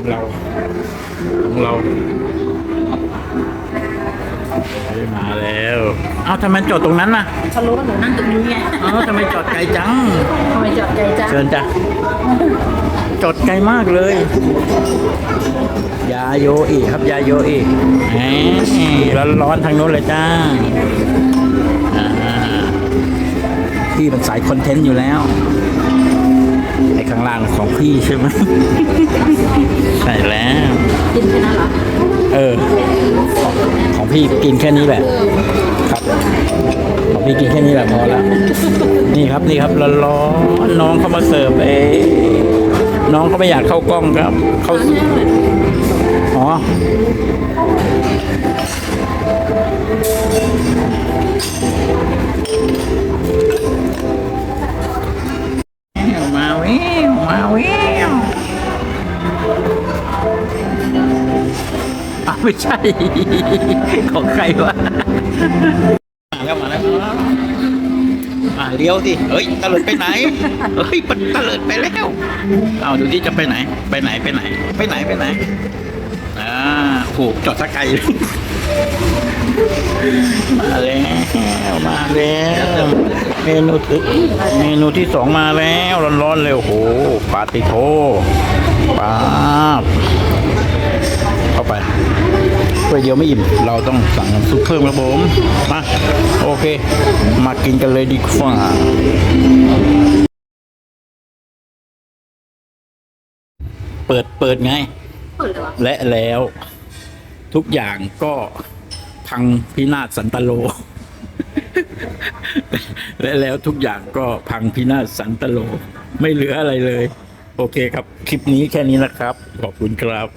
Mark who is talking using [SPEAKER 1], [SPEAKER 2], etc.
[SPEAKER 1] ของเราของเราเฮ้ยมาแล้วเอ้าทำไมจอดตรงนั้นน่ะ
[SPEAKER 2] เขารู้ว่าหนูนั่งตรงนี้ไง
[SPEAKER 1] เอ้าทำไมจอดไกลจัง
[SPEAKER 2] ทำไมจอดไกลจ้า
[SPEAKER 1] เชิญจ้ะจอดไกลมากเลย ยาโยอีครับยาโยอีแหมร้อนๆทางโน้นเลยจ้าอ่าพี่มันสายคอนเทนต์อยู่แล้ว ไอ้ข้างล่างของพี่ใช่ไหม ใช่แล้ว
[SPEAKER 2] กินแค่นั้นเหรอ
[SPEAKER 1] เออ ของพี่กินแค่นี้แหละ ครับของพี่กินแค่นี้แหละพอแล้วนี่ครับนี่ครับร้อนๆน้องเขามาเสิร์ฟเองน้องเขาไม่อยากเข้ากล้องครับเขาอ๋อมาแววมาแว ไม่ใช่ ของใครวะมาแล้วมาแล้วมาเลี้ยวสิเฮ้ยตะเลิดไปไหนเฮ้ยมันตะเลิดไปแล้วเอาดูที่จะไปไหน ไปไหนไปไหน ไปไหนไปไหนอ่าโอ้โหจอดสักไกลเลยมาแล้วมาแล้วเมนูที่เมนูที่สองมาแล้วร้อนๆเลยโอ้โหปาติโทปาบเข้า ถ้วยเดียวไม่อิ่ม เราต้องสั่งน้ำซุปเพิ่มครับผม มา โอเค มากินกันเลยดีกว่าเปิดเปิดไง
[SPEAKER 2] เปิดเลยวะ
[SPEAKER 1] และแล้ว ทุกอย่างก็พังพินาศสันตโล และแล้วทุกอย่างก็พังพินาศสันตโล ไม่เหลืออะไรเลย โอเคครับ คลิปนี้แค่นี้นะครับ ขอบคุณครับ